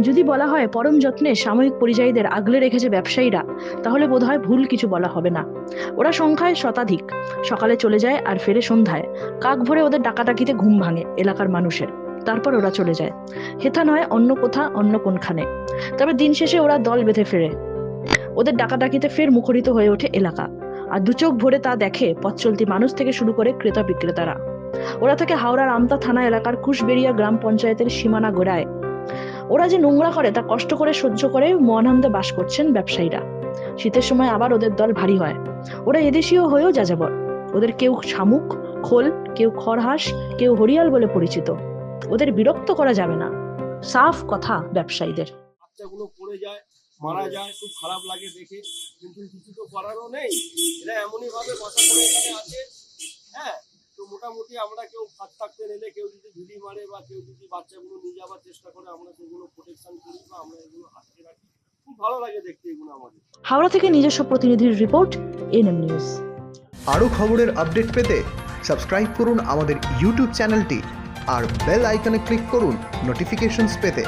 যদি বলা হয় পরম যত্নে সাময়িক পরিযায়ীদের আগলে রেখেছে ব্যবসায়ীরা, তাহলে বোধহয় ভুল কিছু বলা হবে না। ওরা সংখ্যায় শতাধিক। সকালে চলে যায় আর ফেরে সন্ধ্যায়। কাক ভরে ওদের ডাকাডাকিতে ঘুম ভাঙে এলাকার মানুষের। তারপর ওরা চলে যায়। হেথা নয়, অন্য কোথা, অন্য কোনখানে। তবে দিন শেষে ওরা দল বেঁধে ফেরে। ওদের ডাকাডাকিতে ফের মুখরিত হয়ে ওঠে এলাকা। আর দু চোখ ভরে তা দেখে পথ চলতি মানুষ থেকে শুরু করে ক্রেতা বিক্রেতারা ওরা থেকে হাওড়ার আমতা থানা এলাকার কুশবেড়িয়া গ্রাম পঞ্চায়েতের সীমানা গোড়ায় ওরা যে নোংরা করে তা কষ্ট করে সহ্য করে মহানন্দে বাস করছেন ব্যবসায়ীরা। শীতের সময় আবার ওদের দল ভারী হয়। ওরা এদেশীয় হয়েও যাযাবর। ওদের কেউ শামুক, খোল, কেউ খরহাস, কেউ হরিয়াল বলে পরিচিত। ওদের বিরক্ত করা যাবে না। সাফ কথা ব্যবসায়ীদের। বাচ্চাগুলো পড়ে যায়, মারা যায়, খুব খারাপ লাগে দেখে। কিন্তু কিছু তো করারও নেই। এরা এমনই ভাবে করে এখানে আছে আমরা কেউ ফাঁক থাকতে নেলে কেউ যদি ঝুলি মারে বা কেউ যদি বাচ্চাগুলো নিয়ে যাওয়ার চেষ্টা করে আমরা সেগুলো প্রোটেকশন করি বা আমরা এগুলো আটকে রাখি। খুব ভালো লাগে দেখতে এগুলো আমাদের। হাওড়া থেকে নিজস্ব প্রতিনিধির রিপোর্ট এনএম নিউজ। আরও খবরের আপডেট পেতে সাবস্ক্রাইব করুন আমাদের ইউটিউব চ্যানেলটি আর বেল আইকনে ক্লিক করুন নোটিফিকেশনস পেতে।